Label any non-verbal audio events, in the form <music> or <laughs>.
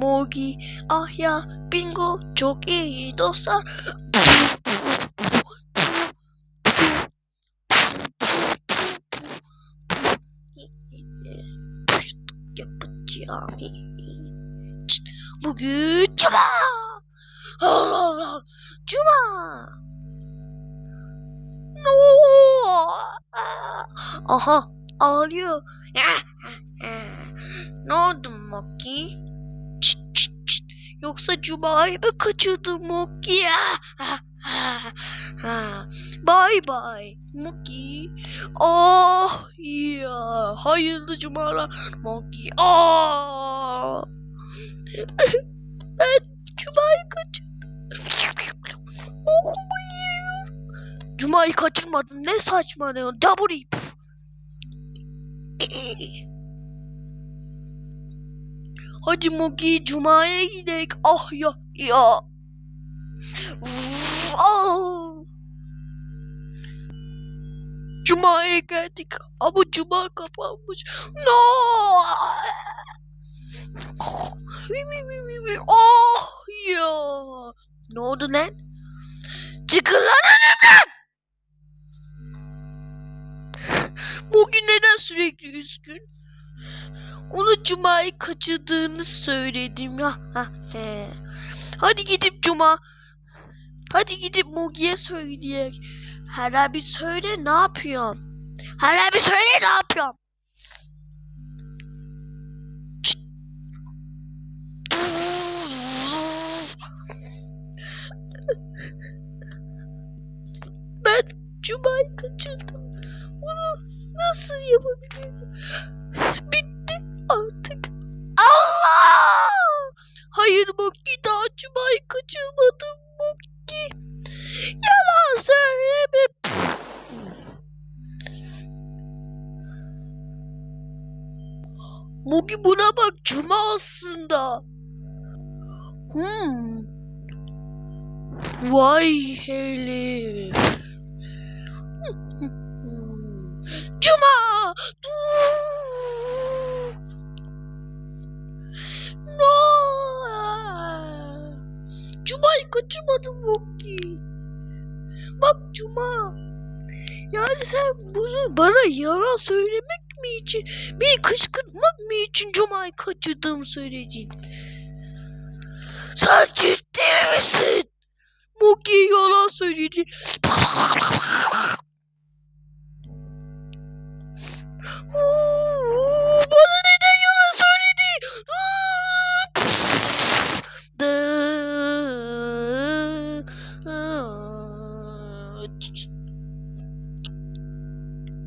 Mogi, ah ya, bingo, çok iyi dostlar. Yapacağım. Bugün cuma. Allah Allah. Cuma. No. Aha ağlıyor. <laughs> ne oldu Moki? Yoksa Cuma'yı mı kaçırdın Moki ya? Bye bye Moki. Oh ya. Hayırlı cumalar Moki. Oh. ben Cuma'yı kaçırdım. Bokumu yiyor. Cuma'yı kaçırmadın. Ne saçmalıyorsun? Daburi. Hadi Mugi Cuma'ya gidelim. Ah ya ya. Uf, ah. Cuma'ya geldik ama Cuma kapanmış. No. Oh ya. Ne oldu lan? Çıkın lan önümden. Bugün neden sürekli üzgün? Onu Cuma'yı kaçırdığını söyledim ya. Hadi gidip Cuma. Hadi gidip Mugi'ye söyleyek. Hala bir söyle ne yapıyorsun? Hala bir söyle ne yapıyorsun? Çıt. Ben Cuma'yı kaçırdım. Bunu nasıl yapabilirim? Bitti artık. Allah! Hayır Mokki daha Cuma'yı kaçırmadım Mokki. Yalan söyleme. Mogi buna bak Cuma aslında. Hmm. Vay hele. Dur! No! Cuma'yı kaçırmadım Moki. Bak Cuma. Yani sen bunu bana yalan söylemek mi için, beni kışkırtmak mı için Cuma'yı kaçırdığımı söyledin? Sen ciddi misin? Moki yalan söyledi. <laughs> Jesus.